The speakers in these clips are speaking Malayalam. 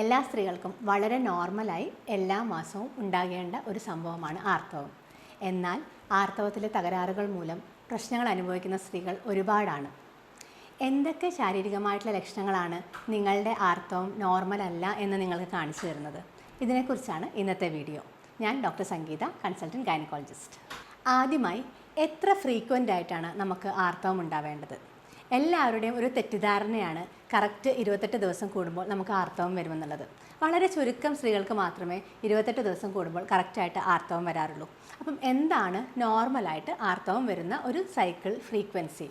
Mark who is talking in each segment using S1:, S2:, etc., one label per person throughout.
S1: എല്ലാ സ്ത്രീകൾക്കും വളരെ നോർമലായി എല്ലാ മാസവും ഉണ്ടാകേണ്ട ഒരു സംഭവമാണ് ആർത്തവം. എന്നാൽ ആർത്തവത്തിലെ തകരാറുകൾ മൂലം പ്രശ്നങ്ങൾ അനുഭവിക്കുന്ന സ്ത്രീകൾ ഒരുപാടാണ്. എന്തൊക്കെ ശാരീരികമായിട്ടുള്ള ലക്ഷണങ്ങളാണ് നിങ്ങളുടെ ആർത്തവം നോർമൽ അല്ല എന്ന് നിങ്ങൾക്ക് കാണിച്ചു തരുന്നത്? ഇതിനെക്കുറിച്ചാണ് ഇന്നത്തെ വീഡിയോ. ഞാൻ ഡോക്ടർ സംഗീത കൺസൾട്ടന്റ് ഗൈനക്കോളജിസ്റ്റ്. ആദ്യമായി എത്ര ഫ്രീക്വന്റ് ആയിട്ടാണ് നമുക്ക് ആർത്തവം ഉണ്ടാവേണ്ടത്? എല്ലാവരുടെയും ഒരു തെറ്റിദ്ധാരണയാണ് കറക്റ്റ് ഇരുപത്തെട്ട് ദിവസം കൂടുമ്പോൾ നമുക്ക് ആർത്തവം വരുമെന്നുള്ളത്. വളരെ ചുരുക്കം സ്ത്രീകൾക്ക് മാത്രമേ ഇരുപത്തെട്ട് ദിവസം കൂടുമ്പോൾ കറക്റ്റായിട്ട് ആർത്തവം വരാറുള്ളൂ. അപ്പം എന്താണ് നോർമലായിട്ട് ആർത്തവം വരുന്ന ഒരു സൈക്കിൾ ഫ്രീക്വൻസി?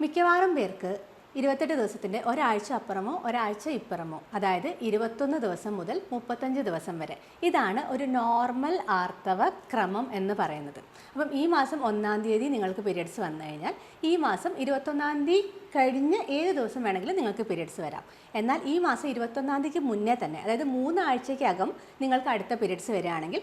S1: മിക്കവാറും പേർക്ക് ഇരുപത്തെട്ട് ദിവസത്തിന്റെ ഒരാഴ്ച അപ്പുറമോ ഒരാഴ്ച ഇപ്പുറമോ അതായത് ഇരുപത്തൊന്ന് ദിവസം മുതൽ മുപ്പത്തഞ്ച് ദിവസം വരെ. ഇതാണ് ഒരു നോർമൽ ആർത്തവ ക്രമം എന്ന് പറയുന്നത്. അപ്പം ഈ മാസം ഒന്നാം തീയതി നിങ്ങൾക്ക് പീരിയഡ്സ് വന്നു കഴിഞ്ഞാൽ ഈ മാസം ഇരുപത്തൊന്നാം തീയതി കഴിഞ്ഞ് ഏത് ദിവസം വേണമെങ്കിലും നിങ്ങൾക്ക് പീരിയഡ്സ് വരാം. എന്നാൽ ഈ മാസം ഇരുപത്തൊന്നാം തീയതിക്ക് മുന്നേ തന്നെ അതായത് മൂന്നാഴ്ചയ്ക്കകം നിങ്ങൾക്ക് അടുത്ത പീരിയഡ്സ് വരികയാണെങ്കിൽ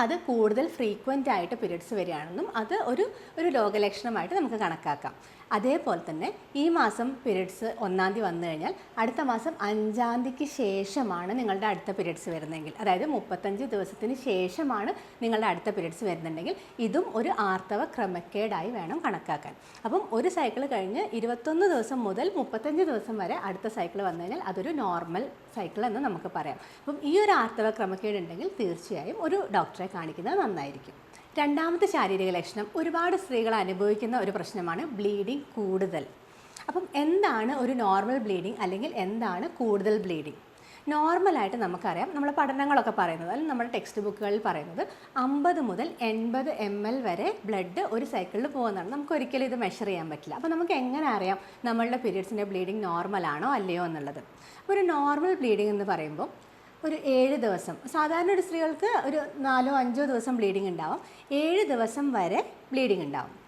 S1: അത് കൂടുതൽ ഫ്രീക്വന്റ് ആയിട്ട് പീരിയഡ്സ് വരികയാണെന്നും അത് ഒരു ഒരു രോഗലക്ഷണമായിട്ട് നമുക്ക് കണക്കാക്കാം. അതേപോലെ തന്നെ ഈ മാസം പീരീഡ്സ് ഒന്നാം തീയതി വന്നു കഴിഞ്ഞാൽ അടുത്ത മാസം അഞ്ചാം തീയതിക്ക് ശേഷമാണ് നിങ്ങളുടെ അടുത്ത പീരീഡ്സ് വരുന്നതെങ്കിൽ. അതായത് മുപ്പത്തഞ്ച് ദിവസത്തിന് ശേഷമാണ് നിങ്ങളുടെ അടുത്ത പീരീഡ്സ് വരുന്നുണ്ടെങ്കിൽ ഇതും ഒരു ആർത്തവ ക്രമക്കേടായി വേണം കണക്കാക്കാൻ. അപ്പം ഒരു സൈക്കിൾ കഴിഞ്ഞ് ഇരുപത്തൊന്ന് ദിവസം മുതൽ മുപ്പത്തഞ്ച് ദിവസം വരെ അടുത്ത സൈക്കിൾ വന്നു കഴിഞ്ഞാൽ അതൊരു നോർമൽ സൈക്കിൾ എന്ന് നമുക്ക് പറയാം. അപ്പം ഈ ഒരു ആർത്തവ ക്രമക്കേടുണ്ടെങ്കിൽ തീർച്ചയായും ഒരു ഡോക്ടറെ കാണിക്കുന്നത് നന്നായിരിക്കും. രണ്ടാമത്തെ ശാരീരിക ലക്ഷണം ഒരുപാട് സ്ത്രീകൾ അനുഭവിക്കുന്ന ഒരു പ്രശ്നമാണ് ബ്ലീഡിങ് കൂടുതൽ. അപ്പം എന്താണ് ഒരു നോർമൽ ബ്ലീഡിങ് അല്ലെങ്കിൽ എന്താണ് കൂടുതൽ ബ്ലീഡിങ് നോർമലായിട്ട് നമുക്കറിയാം നമ്മുടെ പഠനങ്ങളൊക്കെ പറയുന്നത് അല്ലെങ്കിൽ നമ്മുടെ ടെക്സ്റ്റ് ബുക്കുകളിൽ പറയുന്നത് അമ്പത് മുതൽ എൺപത് എം എൽ വരെ ബ്ലഡ് ഒരു സൈക്കിളിൽ പോകുന്നതാണ്. നമുക്ക് ഒരിക്കലും ഇത് മെഷർ ചെയ്യാൻ പറ്റില്ല. അപ്പോൾ നമുക്ക് എങ്ങനെ അറിയാം നമ്മളുടെ പീരിയഡ്സിന്റെ ബ്ലീഡിങ് നോർമലാണോ അല്ലയോ എന്നുള്ളത്? ഒരു നോർമൽ ബ്ലീഡിംഗ് എന്ന് പറയുമ്പോൾ ഒരു ഏഴ് ദിവസം. സാധാരണ ഒരു സ്ത്രീകൾക്ക് ഒരു നാലോ അഞ്ചോ ദിവസം ബ്ലീഡിംഗ് ഉണ്ടാവും. ഏഴ് ദിവസം വരെ ബ്ലീഡിംഗ് ഉണ്ടാവും.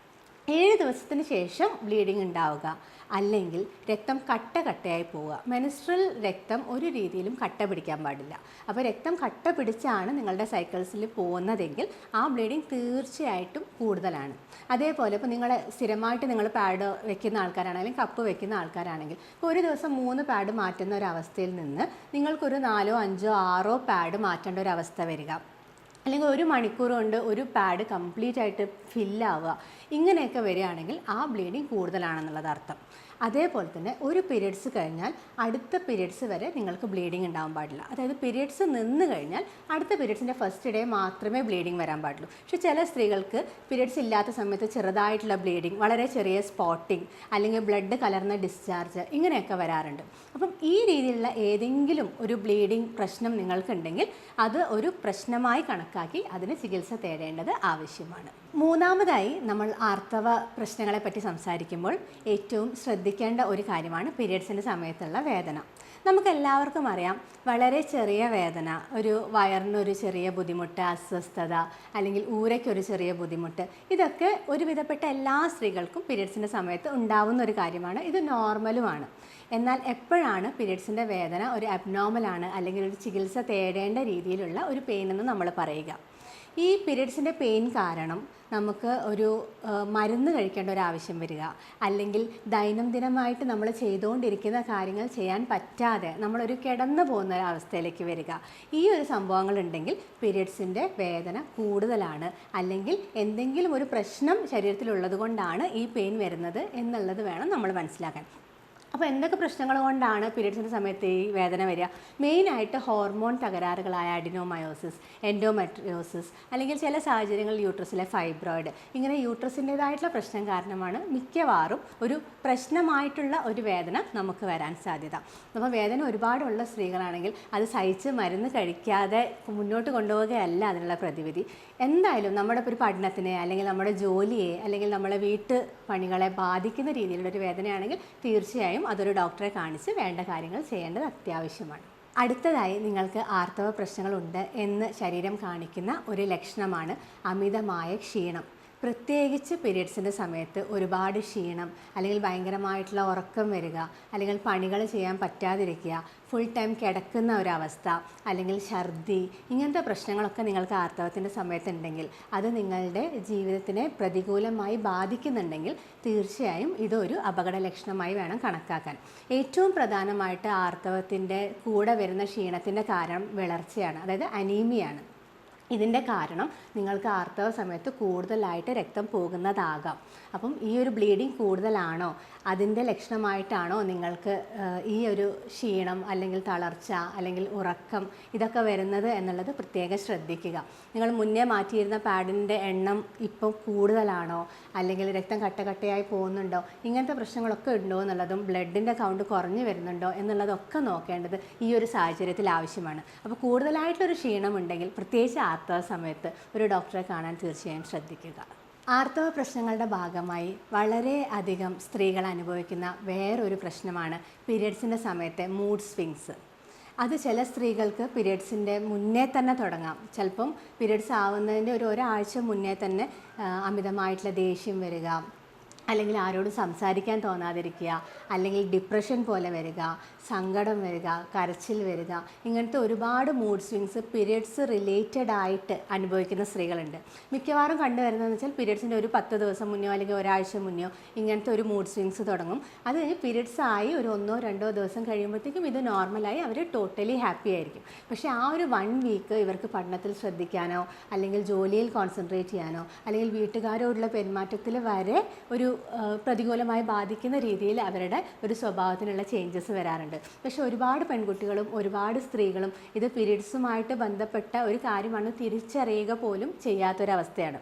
S1: ഏഴ് ദിവസത്തിന് ശേഷം ബ്ലീഡിംഗ് ഉണ്ടാവുക. അല്ലെങ്കിൽ രക്തം കട്ട കട്ടയായി പോവുക. മെനിസ്ട്രൽ രക്തം ഒരു രീതിയിലും കട്ട പിടിക്കാൻ പാടില്ല. അപ്പോൾ രക്തം കട്ട പിടിച്ചാണ് നിങ്ങളുടെ സൈക്കിൾസിൽ പോകുന്നതെങ്കിൽ ആ ബ്ലീഡിങ് തീർച്ചയായിട്ടും കൂടുതലാണ്. അതേപോലെ ഇപ്പോൾ നിങ്ങളെ സ്ഥിരമായിട്ട് നിങ്ങൾ പാഡ് വെക്കുന്ന ആൾക്കാരാണെങ്കിൽ കപ്പ് വെക്കുന്ന ആൾക്കാരാണെങ്കിൽ ഇപ്പോൾ ഒരു ദിവസം മൂന്ന് പാഡ് മാറ്റുന്ന ഒരു അവസ്ഥയിൽ നിന്ന് നിങ്ങൾക്കൊരു നാലോ അഞ്ചോ ആറോ പാഡ് മാറ്റേണ്ട ഒരു അവസ്ഥ വരിക. അല്ലെങ്കിൽ ഒരു മണിക്കൂർ കൊണ്ട് ഒരു പാഡ് കംപ്ലീറ്റ് ആയിട്ട് ഫില്ലാവുക ഇങ്ങനെയൊക്കെ വരികയാണെങ്കിൽ ആ ബ്ലീഡിങ് കൂടുതലാണെന്നുള്ളത് അർത്ഥം. അതേപോലെ തന്നെ ഒരു പീരിയഡ്സ് കഴിഞ്ഞാൽ അടുത്ത പീരിയഡ്സ് വരെ നിങ്ങൾക്ക് ബ്ലീഡിങ് ഉണ്ടാവാൻ പാടില്ല. അതായത് പീരിയഡ്സ് നിന്ന് കഴിഞ്ഞാൽ അടുത്ത പീരിയഡ്സിന്റെ ഫസ്റ്റ് ഡേ മാത്രമേ ബ്ലീഡിങ് വരാൻ പാടുള്ളൂ. പക്ഷേ ചില സ്ത്രീകൾക്ക് പീരിയഡ്സ് ഇല്ലാത്ത സമയത്ത് ചെറുതായിട്ടുള്ള ബ്ലീഡിങ് വളരെ ചെറിയ സ്പോട്ടിങ് അല്ലെങ്കിൽ ബ്ലഡ് കലർന്ന ഡിസ്ചാർജ് ഇങ്ങനെയൊക്കെ വരാറുണ്ട്. അപ്പം ഈ രീതിയിലുള്ള ഏതെങ്കിലും ഒരു ബ്ലീഡിങ് പ്രശ്നം നിങ്ങൾക്കുണ്ടെങ്കിൽ അത് ഒരു പ്രശ്നമായി കണക്കാക്കി അതിന് ചികിത്സ തേടേണ്ടത് ആവശ്യമാണ്. മൂന്നാമതായി നമ്മൾ ആർത്തവ പ്രശ്നങ്ങളെ പറ്റി സംസാരിക്കുമ്പോൾ ഏറ്റവും ശ്രദ്ധിക്കേണ്ട ഒരു കാര്യമാണ് പീരിയഡ്സിന്റെ സമയത്തുള്ള വേദന. നമുക്കെല്ലാവർക്കും അറിയാം വളരെ ചെറിയ വേദന ഒരു വയറിനൊരു ചെറിയ ബുദ്ധിമുട്ട് അസ്വസ്ഥത അല്ലെങ്കിൽ ഊരയ്ക്കൊരു ചെറിയ ബുദ്ധിമുട്ട് ഇതൊക്കെ ഒരുവിധപ്പെട്ട എല്ലാ സ്ത്രീകൾക്കും പീരിയഡ്സിന്റെ സമയത്ത് ഉണ്ടാവുന്ന ഒരു കാര്യമാണ്. ഇത് നോർമലുമാണ്. എന്നാൽ എപ്പോഴാണ് പീരിയഡ്സിന്റെ വേദന ഒരു അബ്നോർമലാണ് അല്ലെങ്കിൽ ഒരു ചികിത്സ തേടേണ്ട രീതിയിലുള്ള ഒരു പെയിൻ എന്ന് നമ്മൾ പറയുക? ഈ പീരിയഡ്സിന്റെ പെയിൻ കാരണം നമുക്ക് ഒരു മരുന്ന് കഴിക്കേണ്ട ഒരു ആവശ്യം വരിക. അല്ലെങ്കിൽ ദൈനംദിനമായിട്ട് നമ്മൾ ചെയ്തുകൊണ്ടിരിക്കുന്ന കാര്യങ്ങൾ ചെയ്യാൻ പറ്റാതെ നമ്മളൊരു കിടന്നു പോകുന്ന ഒരു അവസ്ഥയിലേക്ക് വരിക. ഈ ഒരു സംഭവങ്ങൾ ഉണ്ടെങ്കിൽ പീരിയഡ്സിന്റെ വേദന കൂടുതലാണ്. അല്ലെങ്കിൽ എന്തെങ്കിലും ഒരു പ്രശ്നം ശരീരത്തിലുള്ളത് കൊണ്ടാണ് ഈ പെയിൻ വരുന്നത് എന്നുള്ളത് വേണം നമ്മൾ മനസ്സിലാക്കാൻ. അപ്പോൾ എന്തൊക്കെ പ്രശ്നങ്ങൾ കൊണ്ടാണ് പീരിയഡ്സിന്റെ സമയത്ത് ഈ വേദന വരിക? മെയിനായിട്ട് ഹോർമോൺ തകരാറുകളായ അഡിനോമയോസിസ് എൻഡോമെട്രിയോസിസ് അല്ലെങ്കിൽ ചില സാഹചര്യങ്ങളിൽ യൂട്രസിലെ ഫൈബ്രോയിഡ് ഇങ്ങനെ യൂട്രസിന്റേതായിട്ടുള്ള പ്രശ്നം കാരണമാണ് മിക്കവാറും ഒരു പ്രശ്നമായിട്ടുള്ള ഒരു വേദന നമുക്ക് വരാൻ സാധ്യത. അപ്പോൾ വേദന ഒരുപാടുള്ള സ്ത്രീകളാണെങ്കിൽ അത് സഹിച്ച് മരുന്ന് കഴിക്കാതെ മുന്നോട്ട് കൊണ്ടുപോവുകയല്ല അതിനുള്ള പ്രതിവിധി. എന്തായാലും നമ്മുടെ ഒരു പഠനത്തിനെ അല്ലെങ്കിൽ നമ്മുടെ ജോലിയെ അല്ലെങ്കിൽ നമ്മളെ വീട്ടു പണികളെ ബാധിക്കുന്ന രീതിയിലുള്ള ഒരു വേദനയാണെങ്കിൽ തീർച്ചയായും അതൊരു ഡോക്ടറെ കാണിച്ച് വേണ്ട കാര്യങ്ങൾ ചെയ്യേണ്ടത് അത്യാവശ്യമാണ്. അടുത്തതായി നിങ്ങൾക്ക് ആർത്തവ പ്രശ്നങ്ങളുണ്ട് എന്ന് ശരീരം കാണിക്കുന്ന ഒരു ലക്ഷണമാണ് അമിതമായ ക്ഷീണം. പ്രത്യേകിച്ച് പീരീഡ്സിന്റെ സമയത്ത് ഒരുപാട് ക്ഷീണം അല്ലെങ്കിൽ ഭയങ്കരമായിട്ടുള്ള ഉറക്കം വരിക അല്ലെങ്കിൽ പണികൾ ചെയ്യാൻ പറ്റാതിരിക്കുക ഫുൾ ടൈം കിടക്കുന്ന ഒരവസ്ഥ അല്ലെങ്കിൽ ഛർദി ഇങ്ങനത്തെ പ്രശ്നങ്ങളൊക്കെ നിങ്ങൾക്ക് ആർത്തവത്തിന്റെ സമയത്തുണ്ടെങ്കിൽ അത് നിങ്ങളുടെ ജീവിതത്തിനെ പ്രതികൂലമായി ബാധിക്കുന്നുണ്ടെങ്കിൽ തീർച്ചയായും ഇതൊരു അപകട ലക്ഷണമായി വേണം കണക്കാക്കാൻ. ഏറ്റവും പ്രധാനമായിട്ട് ആർത്തവത്തിന്റെ കൂടെ വരുന്ന ക്ഷീണത്തിന്റെ കാരണം വിളർച്ചയാണ് അതായത് അനീമിയാണ് ഇതിന്റെ കാരണം നിങ്ങൾക്ക് ആർത്തവ സമയത്ത് കൂടുതലായിട്ട് രക്തം പോകുന്നതാകാം. അപ്പം ഈ ഒരു ബ്ലീഡിങ് കൂടുതലാണോ? അതിന്റെ ലക്ഷണമായിട്ടാണോ നിങ്ങൾക്ക് ഈ ഒരു ക്ഷീണം അല്ലെങ്കിൽ തളർച്ച അല്ലെങ്കിൽ ഉറക്കം ഇതൊക്കെ വരുന്നത് എന്നുള്ളത് പ്രത്യേകം ശ്രദ്ധിക്കുക. നിങ്ങൾ മുന്നേ മാറ്റിയിരുന്ന പാഡിന്റെ എണ്ണം ഇപ്പോൾ കൂടുതലാണോ? അല്ലെങ്കിൽ രക്തം കട്ടകട്ടയായി പോകുന്നുണ്ടോ? ഇങ്ങനത്തെ പ്രശ്നങ്ങളൊക്കെ ഉണ്ടോ എന്നുള്ളതും ബ്ലഡിന്റെ കൗണ്ട് കുറഞ്ഞു വരുന്നുണ്ടോ എന്നുള്ളതൊക്കെ നോക്കേണ്ടത് ഈ ഒരു സാഹചര്യത്തിൽ ആവശ്യമാണ്. അപ്പോൾ കൂടുതലായിട്ടൊരു ക്ഷീണമുണ്ടെങ്കിൽ പ്രത്യേകിച്ച് ആർത്തവ സമയത്ത് ഒരു ഡോക്ടറെ കാണാൻ തീർച്ചയായും ശ്രദ്ധിക്കുക. ആർത്തവ പ്രശ്നങ്ങളുടെ ഭാഗമായി വളരെ അധികം സ്ത്രീകൾ അനുഭവിക്കുന്ന വേറൊരു പ്രശ്നമാണ് പീരിയഡ്സിന്റെ സമയത്തെ മൂഡ് സ്വിങ്സ് അത് ചില സ്ത്രീകൾക്ക് പീരിയഡ്സിന്റെ മുന്നേ തന്നെ തുടങ്ങാം. ചിലപ്പം പീരിയഡ്സ് ആവുന്നതിന്റെ ഒരു ഒരാഴ്ച മുന്നേ തന്നെ അമിതമായിട്ടുള്ള ദേഷ്യം വരിക അല്ലെങ്കിൽ ആരോടും സംസാരിക്കാൻ തോന്നാതിരിക്കുക അല്ലെങ്കിൽ ഡിപ്രഷൻ പോലെ വരിക സങ്കടം വരിക കരച്ചിൽ വരിക ഇങ്ങനത്തെ ഒരുപാട് മൂഡ് സ്വിങ്സ് പീരിയഡ്സ് റിലേറ്റഡ് ആയിട്ട് അനുഭവിക്കുന്ന സ്ത്രീകളുണ്ട്. മിക്കവാറും കണ്ടുവരുന്നതെന്ന് വെച്ചാൽ പീരിയഡ്സിന്റെ ഒരു പത്ത് ദിവസം മുന്നോ അല്ലെങ്കിൽ ഒരാഴ്ച മുന്നോ ഇങ്ങനത്തെ ഒരു മൂഡ് സ്വിങ്സ് തുടങ്ങും. അത് കഴിഞ്ഞ് പീരിയഡ്സ് ആയി ഒരു ഒന്നോ രണ്ടോ ദിവസം കഴിയുമ്പോഴത്തേക്കും ഇത് നോർമലായി അവർ ടോട്ടലി ഹാപ്പി ആയിരിക്കും. പക്ഷേ ആ ഒരു വൺ വീക്ക് ഇവർക്ക് പഠനത്തിൽ ശ്രദ്ധിക്കാനോ അല്ലെങ്കിൽ ജോലിയിൽ കോൺസെൻട്രേറ്റ് ചെയ്യാനോ അല്ലെങ്കിൽ വീട്ടുകാരോടുള്ള പെരുമാറ്റത്തിൽ വരെ ഒരു പ്രതികൂലമായി ബാധിക്കുന്ന രീതിയിൽ അവരുടെ ഒരു സ്വഭാവത്തിനുള്ള ചേഞ്ചസ് വരാറുണ്ട്. പക്ഷേ ഒരുപാട് പെൺകുട്ടികളും ഒരുപാട് സ്ത്രീകളും ഇത് പീരീഡ്സുമായിട്ട് ബന്ധപ്പെട്ട ഒരു കാര്യമാണ് തിരിച്ചറിയുക പോലും ചെയ്യാത്തൊരവസ്ഥയാണ്.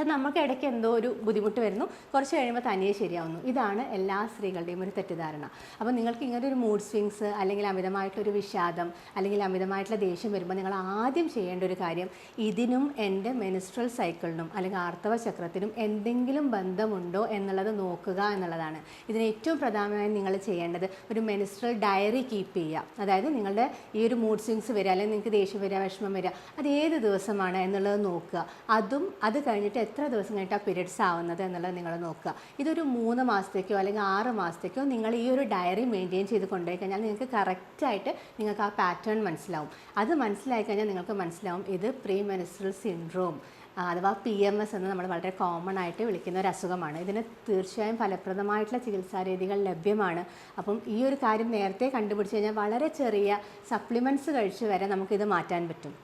S1: അത് നമുക്ക് ഇടയ്ക്ക് എന്തോ ഒരു ബുദ്ധിമുട്ട് വരുന്നു. കുറച്ച് കഴിയുമ്പോൾ തനിയെ ശരിയാവുന്നു. ഇതാണ് എല്ലാ സ്ത്രീകളുടെയും ഒരു തെറ്റിദ്ധാരണ. അപ്പോൾ നിങ്ങൾക്ക് ഇങ്ങനെ ഒരു മൂഡ് സ്വിങ്സ് അല്ലെങ്കിൽ അമിതമായിട്ടൊരു വിഷാദം അല്ലെങ്കിൽ അമിതമായിട്ടുള്ള ദേഷ്യം വരുമ്പോൾ നിങ്ങൾ ആദ്യം ചെയ്യേണ്ട ഒരു കാര്യം ഇതിനും എന്റെ മെനിസ്ട്രൽ സൈക്കിളിനും അല്ലെങ്കിൽ ആർത്തവ ചക്രത്തിനും എന്തെങ്കിലും ബന്ധമുണ്ടോ എന്നുള്ളത് നോക്കുക എന്നുള്ളതാണ്. ഇതിന് ഏറ്റവും പ്രധാനമായും നിങ്ങൾ ചെയ്യേണ്ടത് ഒരു മെനിസ്ട്രൽ ഡയറി കീപ്പ് ചെയ്യുക. അതായത് നിങ്ങളുടെ ഈ ഒരു മൂഡ് സ്വിങ്സ് വരിക അല്ലെങ്കിൽ നിങ്ങൾക്ക് ദേഷ്യം വരിക വിഷമം വരിക അത് ഏത് ദിവസമാണ് എന്നുള്ളത് നോക്കുക. അതും അത് കഴിഞ്ഞിട്ട് എത്ര ദിവസം കഴിഞ്ഞിട്ടാണ് പീരീഡ്സ് ആവുന്നത് എന്നുള്ളത് നിങ്ങൾ നോക്കുക. ഇതൊരു മൂന്ന് മാസത്തേക്കോ അല്ലെങ്കിൽ ആറ് മാസത്തേക്കോ നിങ്ങൾ ഈ ഒരു ഡയറി മെയിന്റെയിൻ ചെയ്ത് കൊണ്ടുപോയി കഴിഞ്ഞാൽ നിങ്ങൾക്ക് കറക്റ്റായിട്ട് നിങ്ങൾക്ക് ആ പാറ്റേൺ മനസ്സിലാവും. അത് മനസ്സിലായി കഴിഞ്ഞാൽ നിങ്ങൾക്ക് മനസ്സിലാവും ഇത് പ്രീ മെനിസ്ട്രൽ സിൻഡ്രോം അഥവാ പി എം എസ് എന്ന് നമ്മൾ വളരെ കോമൺ ആയിട്ട് വിളിക്കുന്ന ഒരു അസുഖമാണ്. ഇതിന് തീർച്ചയായും ഫലപ്രദമായിട്ടുള്ള ചികിത്സാ രീതികൾ ലഭ്യമാണ്. അപ്പം ഈ ഒരു കാര്യം നേരത്തെ കണ്ടുപിടിച്ച് കഴിഞ്ഞാൽ വളരെ ചെറിയ സപ്ലിമെന്റ്സ് കഴിച്ച് വരെ നമുക്കിത് മാറ്റാൻ പറ്റും.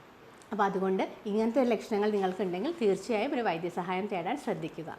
S1: അപ്പോൾ അതുകൊണ്ട് ഇങ്ങനത്തെ ലക്ഷണങ്ങൾ നിങ്ങൾക്കുണ്ടെങ്കിൽ തീർച്ചയായും ഒരു വൈദ്യസഹായം തേടാൻ ശ്രദ്ധിക്കുക.